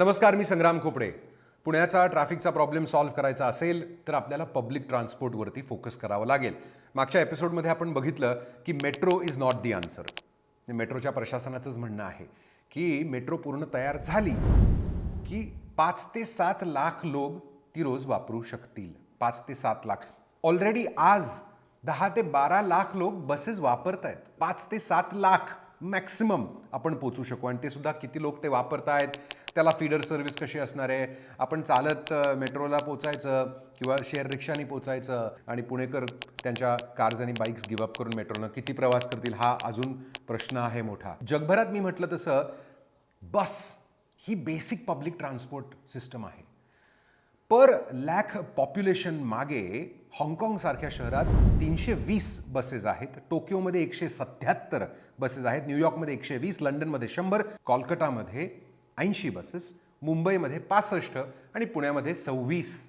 नमस्कार मी संग्राम खोपडे. पुण्याचा ट्रॅफिकचा problem solve करायचा असेल तर आपल्याला पब्लिक ट्रान्सपोर्टवरती फोकस करावं लागेल. मागच्या एपिसोडमध्ये आपण बघितलं की metro is not the answer मेट्रोच्या प्रशासनाचंच म्हणणं आहे की मेट्रो पूर्ण तयार झाली की पाच ते सात लाख लोक ती रोज वापरू शकतील. पाच ते सात लाख. ऑलरेडी आज दहा ते बारा लाख लोक बसेस वापरत आहेत पाच ते सात लाख मॅक्सिमम आपण पोचू शकू. आणि ते सुद्धा किती लोक ते वापरत आहेत त्याला फीडर सर्व्हिस कशी असणार आहे? आपण चालत मेट्रोला पोचायचं किंवा शेअर रिक्षाने पोचायचं आणि पुणेकर त्यांच्या कार्स आणि बाईक्स गिवअप करून मेट्रोनं किती प्रवास करतील हा अजून प्रश्न आहे मोठा. जगभरात मी म्हटलं तसं बस ही बेसिक पब्लिक ट्रान्सपोर्ट सिस्टम आहे. पर लॅक पॉप्युलेशन मागे हाँगकाँगसारख्या शहरात तीनशे वीस बसेस आहेत. टोकियोमध्ये एकशे सत्याहत्तर बसेस आहेत. न्यूयॉर्कमध्ये एकशे वीस लंडनमध्ये शंभर कोलकातामध्ये ऐंशी बसेस मुंबईमध्ये पासष्ट आणि पुण्यामध्ये सव्वीस.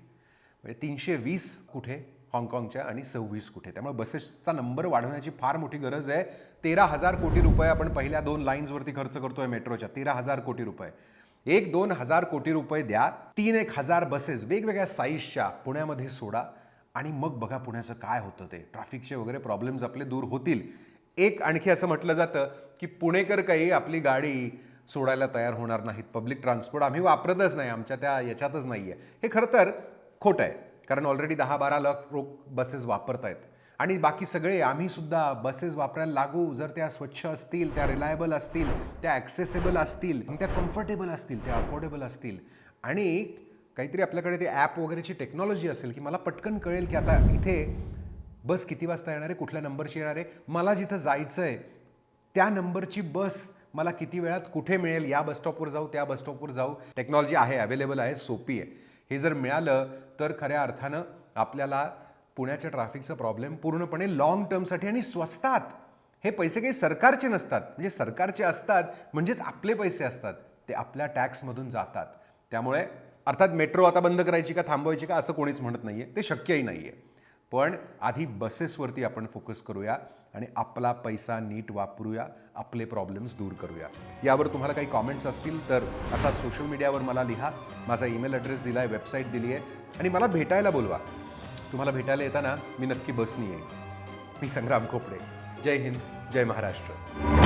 म्हणजे तीनशे वीस कुठे? हाँगकाँगच्या आणि सव्वीस कुठे? त्यामुळे बसेसचा नंबर वाढवण्याची फार मोठी गरज आहे. तेरा हजार कोटी रुपये आपण पहिल्या दोन लाईन्सवरती खर्च करतोय मेट्रोच्या. तेरा हजार कोटी रुपये. एक दोन हजार कोटी रुपये द्या. तीन एक हजार बसेस वेगवेगळ्या साईजच्या पुण्यामध्ये सोडा. आणि मग बघा पुण्याचं काय होतं ते. ट्रॅफिकचे वगैरे प्रॉब्लेम्स आपले दूर होतील. एक आणखी असं म्हटलं जातं की पुणेकर काही आपली गाडी सोडायला तयार होणार नाहीत. पब्लिक ट्रान्सपोर्ट आम्ही वापरतच नाही आमच्या त्या याच्यातच नाही आहे हे खरं तर खोटं आहे कारण ऑलरेडी दहा बारा लाख लोक बसेस वापरत आहेत. आणि बाकी सगळे आम्ही सुद्धा बसेस वापरायला लागू. जर त्या स्वच्छ असतील त्या रिलायबल असतील त्या ॲक्सेसेबल असतील त्या कम्फर्टेबल असतील त्या अफोर्डेबल असतील. आणि काहीतरी आपल्याकडे ते ॲप वगैरेची टेक्नॉलॉजी असेल की मला पटकन कळेल की आता इथे बस किती वाजता येणार आहे कुठल्या नंबरची येणार आहे. मला जिथं जायचं आहे त्या नंबरची बस मला किती वेळात कुठे मिळेल? या बसस्टॉपवर जाऊ त्या बसस्टॉपवर जाऊ. टेक्नॉलॉजी आहे अवेलेबल आहे सोपी आहे. हे जर मिळालं तर खऱ्या अर्थानं आपल्याला पुण्याच्या ट्रॅफिकचा प्रॉब्लेम पूर्णपणे लॉंग टर्मसाठी आणि स्वस्तात. हे पैसे काही सरकारचे नसतात. म्हणजे सरकारचे असतात म्हणजेच आपले पैसे असतात. ते आपल्या टॅक्समधून जातात. त्यामुळे अर्थात मेट्रो आता बंद करायची का थांबवायची का असं कोणीच म्हणत नाही आहे ते शक्यही नाही आहे पण आधी बसेसवरती आपण फोकस करूया आणि आपला पैसा नीट वापरूया आपले प्रॉब्लेम्स दूर करूया. यावर तुम्हाला काही कॉमेंट्स असतील तर आता सोशल मीडियावर मला लिहा. माझा ईमेल ॲड्रेस दिला आहे वेबसाईट दिली आहे. आणि मला भेटायला बोलवा. तुम्हाला भेटायला येताना मी नक्की बसनी येईन मी संग्राम खोपडे. जय हिंद जय महाराष्ट्र.